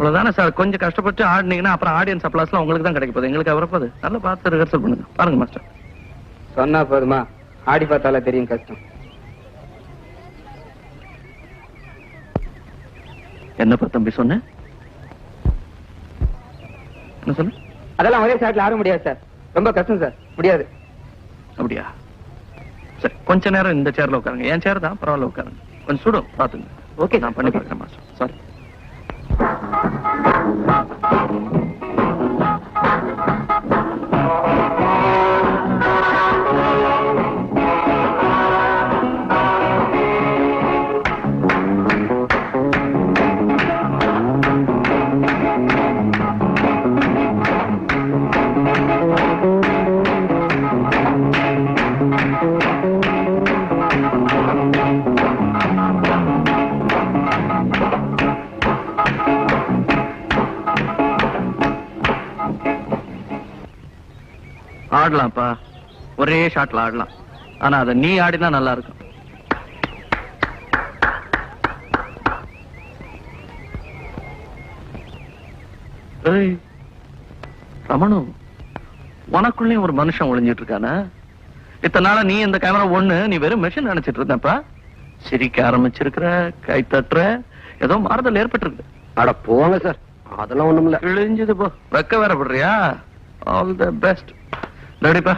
அவ்வளவுதானே சார்? கொஞ்சம் கஷ்டப்பட்டு ஆடினீங்கன்னா அப்புறம் ஆடியன்ஸ் அப்ளாஸ்லாம் உங்களுக்கு தான் கிடைக்க போகுது. எங்களுக்கு வரப்போகுது நல்லா பார்த்து ரிஹர்சல் பண்ணுங்க. பாருங்க மாஸ்டர் சொன்னா போதுமா? ஆடி பார்த்தாலே தெரியும் கஷ்டம். என்னப்பா தம்பி என்ன சொன்ன? அதெல்லாம் ஒரே ஷாட்ல ஆட முடியாது சார். ரொம்ப கஷ்டம் சார். முடியாது. அப்படியா? சரி கொஞ்ச நேரம் இந்த சேர்ல உட்காருங்க. என் சேர் தான் பரவாயில்ல உட்காருங்க. கொஞ்சம் சுடும் பாத்துங்க ஓகே. நான் பண்ணி பார்க்குறேன் மாஸ்டர் சாரி ஆடலாம்ப்பா. ஒரே ஷாட்ல ஆடலாம். ஆனா அதை நீ ஆடினா நல்லா இருக்கும். ரமணு உனக்குள்ளேயும் ஒரு மனுஷன் ஒளிஞ்சிட்டு இருக்கானா? இத்தனை நாளா நீ இந்த கேமரா ஒண்ணு நீ வெறும் மெஷின் நினைச்சிட்டு இருந்தப்பா சிரிக்க ஆரம்பிச்சிருக்கிற கை தட்டுற ஏதோ மாறுதல் ஏற்பட்டிருக்கு. அட போங்க சார். அதெல்லாம் ஒண்ணும் இல்ல கிழிஞ்சது போ. வெக்க வேற படுறியா? All the best ನೋಡಿಪ್ಪ